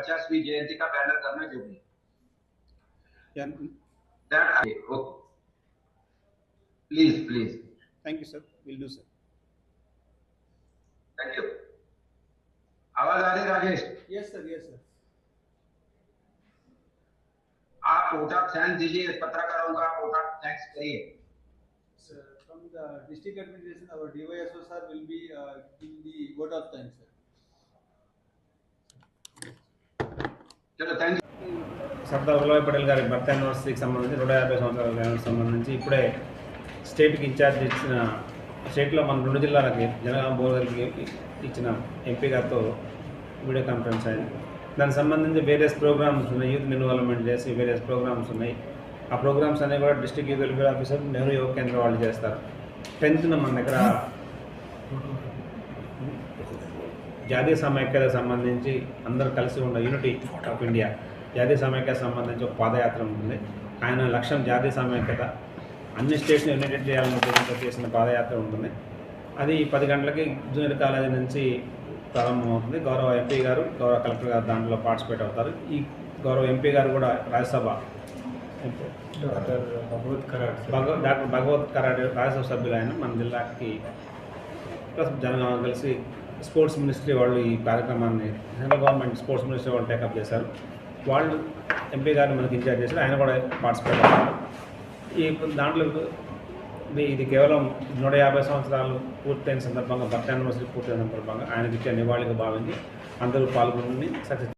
पचासवीं जयंती का बैनर करना जो भी please please thank you sir will do sir thank you आवाज़ आ रही Rajesh? Yes sir yes sir आप वोटर थैंक दीजिए पत्रकारों का वोटर थैंक्स करिए। Sir from the district administration our DYSO sir will be giving the vote of thanks sir Sardar Vallabhbhai Patel గారి birth యానివర్సరీకి సంబంధించి నూట యాభై సంవత్సరాల సంబంధించి ఇప్పుడే స్టేట్కి ఇన్ఛార్జ్ ఇచ్చిన స్టేట్లో మన రెండు జిల్లాలకి జనగామ బోర్గల్కి ఇచ్చిన ఎంపీ గారితో వీడియో కాన్ఫరెన్స్ అయింది. దానికి సంబంధించి వేరియస్ ప్రోగ్రామ్స్ ఉన్నాయి యూత్ ఇన్వాల్వ్మెంట్ చేసి వేరియస్ ప్రోగ్రామ్స్ ఉన్నాయి. ఆ ప్రోగ్రామ్స్ అనేవి కూడా district youth welfare officer Nehru Yuva Kendra వాళ్ళు చేస్తారు. టెన్త్న మన దగ్గర జాతీయ సమైక్యతకు సంబంధించి అందరూ కలిసి ఉన్న యూనిటీ ఆఫ్ ఇండియా జాతీయ సమైక్యత సంబంధించి ఒక పాదయాత్ర ఉంటుంది. ఆయన లక్ష్యం జాతీయ సమైక్యత. అన్ని స్టేట్స్ని యునైటెడ్ చేయాలని ఉద్దేశంతో చేసిన పాదయాత్ర ఉంటుంది. అది పది గంటలకి జూనియర్ కాలేజీ నుంచి ప్రారంభమవుతుంది. గౌరవ ఎంపీ గారు గౌరవ కలెక్టర్ గారు దాంట్లో పార్టిసిపేట్ అవుతారు. ఈ గౌరవ ఎంపీ గారు కూడా రాజ్యసభ డాక్టర్ భగవత్ కరాడ్ డాక్టర్ భగవత్ కరాడే రాజ్యసభ సభ్యులు ఆయన. మన జిల్లాకి ప్లస్ జనగామ కలిసి స్పోర్ట్స్ మినిస్ట్రీ వాళ్ళు ఈ కార్యక్రమాన్ని సెంట్రల్ గవర్నమెంట్ స్పోర్ట్స్ మినిస్ట్రీ వాళ్ళు టేకప్ చేశారు. వాళ్ళు ఎంపీ గారిని మనకి ఇన్ఛార్జ్ చేశారు. ఆయన కూడా పార్టిసిపేట్ అయ్యారు. ఈ దాంట్లో ఇది ఇది కేవలం నూట యాభై సంవత్సరాలు పూర్తయిన సందర్భంగా బర్త్ యానివర్సరీ పూర్తయిన సందర్భంగా ఆయనకి ఇచ్చే నివాళిగా భావించి అందరూ పాల్గొని సక్సెస్